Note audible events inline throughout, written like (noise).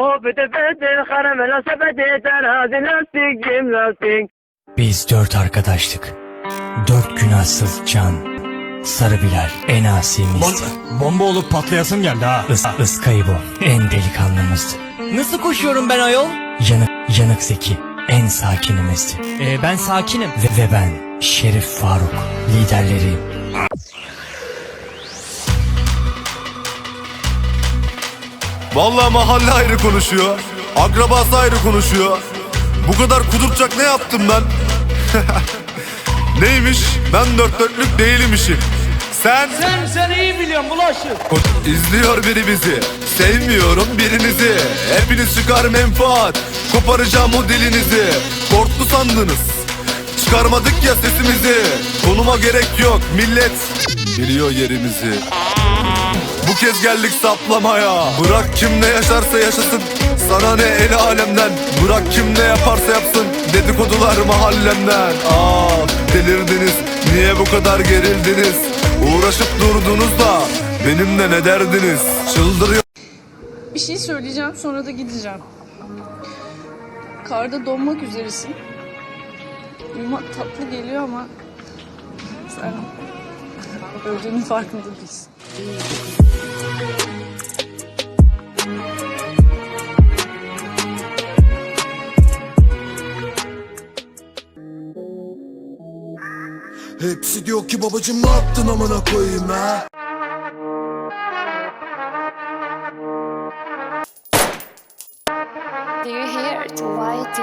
O pıtı pıtı karamela sepeti terazi lastik cim lastik. Biz dört arkadaştık. Dört günahsız can. Sarı Bilal en asimizdi. Bomba olup patlayasım geldi ha. Is, ıskayı bu en delikanlımızdı. Nasıl koşuyorum ben ayol? Yanık, yanık Zeki en sakinimizdi. Ee, ben sakinim. Ve, ve ben Şerif Faruk liderleriyim. Vallahi mahalle ayrı konuşuyor. Akrabası ayrı konuşuyor. Bu kadar kudurtacak ne yaptım ben? (laughs) Neymiş? Ben dört dörtlük değilimmişim. Sen Sen sen iyi biliyorsun bulaşık. izliyor biri bizi. Sevmiyorum birinizi. Hepiniz çıkar menfaat. Koparacağım o dilinizi. Korktu sandınız. Çıkarmadık ya sesimizi. Konuma gerek yok millet. Biliyor yerimizi. Kez geldik saplamaya Bırak kim ne yaşarsa yaşasın Sana ne el alemden Bırak kim ne yaparsa yapsın Dedikodular mahallemden Ah delirdiniz Niye bu kadar gerildiniz Uğraşıp durdunuz da Benimle ne derdiniz Çıldırıyor Bir şey söyleyeceğim sonra da gideceğim. Karda donmak üzeresin. Uyumak tatlı geliyor ama sen öldüğünün farkında değilsin. Hepsi diyor ki babacım ne yaptın amına koyayım ha? Do you hear to YT?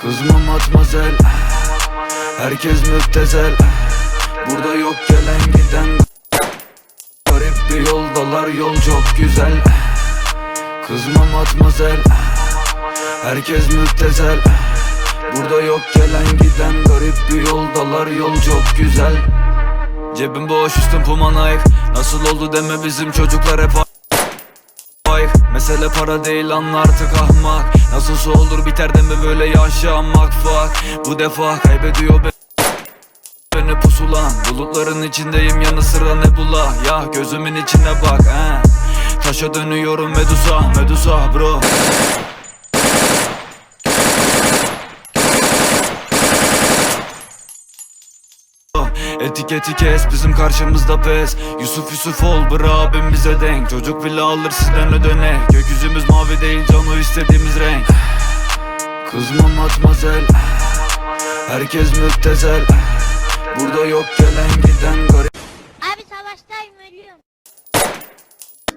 Kızma matmazel Herkes müptezel. Burada yok gelen giden. Garip bir yoldalar yol çok güzel. Kızma matmazel. Herkes müptezel. Burada yok gelen giden. Garip bir yoldalar yol çok güzel. Cebim boş üstüm puma Nike Nasıl oldu deme bizim çocuklar hep Mesele para değil anla artık ahmak Nasılsa olur biter deme böyle yaşamak fuck. Bu defa kaybediyor be Beni pusulan Bulutların içindeyim yanı sıra nebula. Ya gözümün içine bak he. Taşa dönüyorum Medusa Medusa bro. Etiketi kes bizim karşımızda pes. Yusuf Yusuf ol bıra abim bize denk. Çocuk bile alır sizden ödenek Gökyüzümüz mavi değil cano istediğimiz renk. Kızma matmazel. Herkes müptezel Burada yok gelen giden garip Abi savaştayım ölüyorum.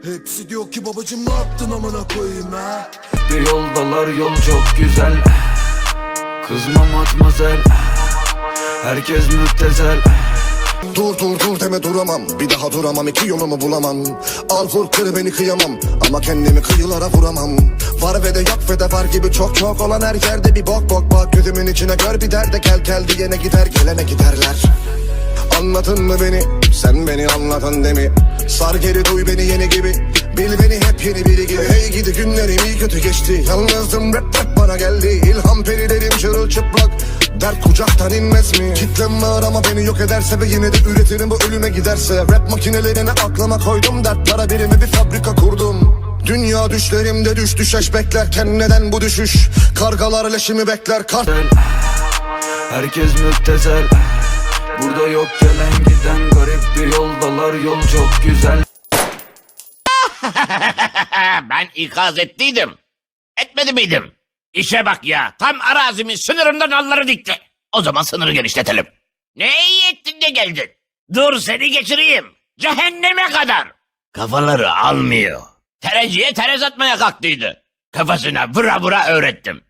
Hepsi diyor ki babacım ne yaptın amına koyayım ha? Bir yoldalar yol çok güzel. Kızma matmazel. Herkes müptezel Dur dur dur deme duramam. Bir daha duramam iki yolumu bulamam. Al vur kır beni kıyamam. Ama kendimi kıyılara vuramam. Var ve de yok ve de var gibi çok çok olan her yerde bir bok bok bak Gözümün içine gör bir derde gel gel diyene gider gelene giderler Anladın mı beni? Sen beni anladın değil mi? Sar geri duy beni yeni gibi Bil beni hep yeni biri gibi Hey gidi günlerim iyi kötü geçti Yalnızdım rap rap bana geldi İlham perilerim çırılçıplak Dert kucaktan inmez mi? Kitlem var ama beni yok ederse Ve yine de üretirim bu ölüme giderse Rap makinelerine aklıma koydum Dert para birimi bir fabrika kurdum Dünya düşlerimde düş düşeş beklerken Neden bu düşüş? Kargalar leşimi bekler kar Herkes müptezel Burada yok gelen giden garip bir yoldalar yol çok güzel (laughs) ben ikaz ettiydim. Etmedi miydim? İşe bak ya. Tam arazimin sınırından nalları dikti. O zaman sınırı genişletelim. Ne iyi ettin de geldin. Dur seni geçireyim. Cehenneme kadar. Kafaları almıyor. Tereciye terez atmaya kalktıydı. Kafasına vura vura öğrettim.